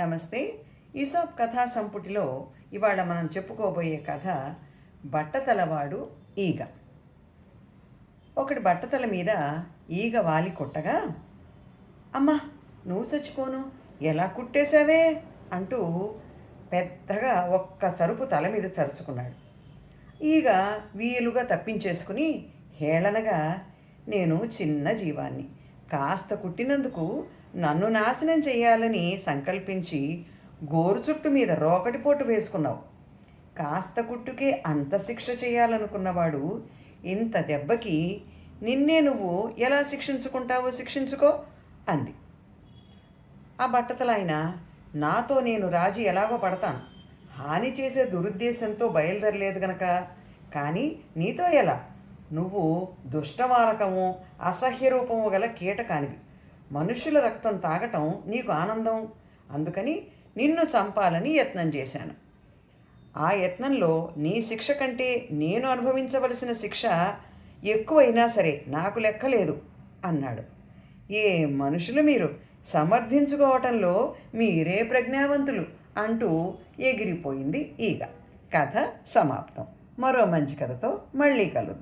నమస్తే. ఈసాప్ కథా సంపుటిలో ఇవాళ మనం చెప్పుకోబోయే కథ బట్టతలవాడు ఈగ. ఒకటి బట్టతల మీద ఈగ వాలి కొట్టగా అమ్మా నువ్వు చచ్చిపోను. ఎలా కుట్టేశావే? అంటూ పెద్దగా ఒక్క చరుపు తల మీద చరుచుకున్నాడు. ఈగ వీలుగా తప్పించేసుకుని హేళనగా నేను చిన్న జీవాన్ని. కాస్త కుట్టినందుకు నన్ను నాశనం చేయాలని సంకల్పించి గోరు చుట్టు మీద రోకటిపోటు వేసుకున్నావు. కాస్త కుట్టుకే అంత శిక్ష చేయాలనుకున్నవాడు ఇంత దెబ్బకి నిన్నే నువ్వు ఎలా శిక్షించుకుంటావో శిక్షించుకో అంది. ఆ బట్టతలాయన నాతో నేను రాజీ ఎలాగో పడతాను. హాని చేసే దురుద్దేశంతో బయలుదేరలేదు గనక. కానీ నీతో ఎలా? నువ్వు దుష్టమాలకము అసహ్య రూపము గల కీటకానివి. మనుషుల రక్తం తాగటం నీకు ఆనందం. అందుకని నిన్ను చంపాలని యత్నం చేశాను. ఆ యత్నంలో నీ శిక్ష కంటే నేను అనుభవించవలసిన శిక్ష ఎక్కువైనా సరే నాకు లెక్కలేదు అన్నాడు. ఏ మనుషులు మీరు? సమర్థించుకోవటంలో మీరే ప్రజ్ఞావంతులు అంటూ ఎగిరిపోయింది ఈగ. కథ సమాప్తం. మరో మంచి కథతో మళ్ళీ కలుద్దాం.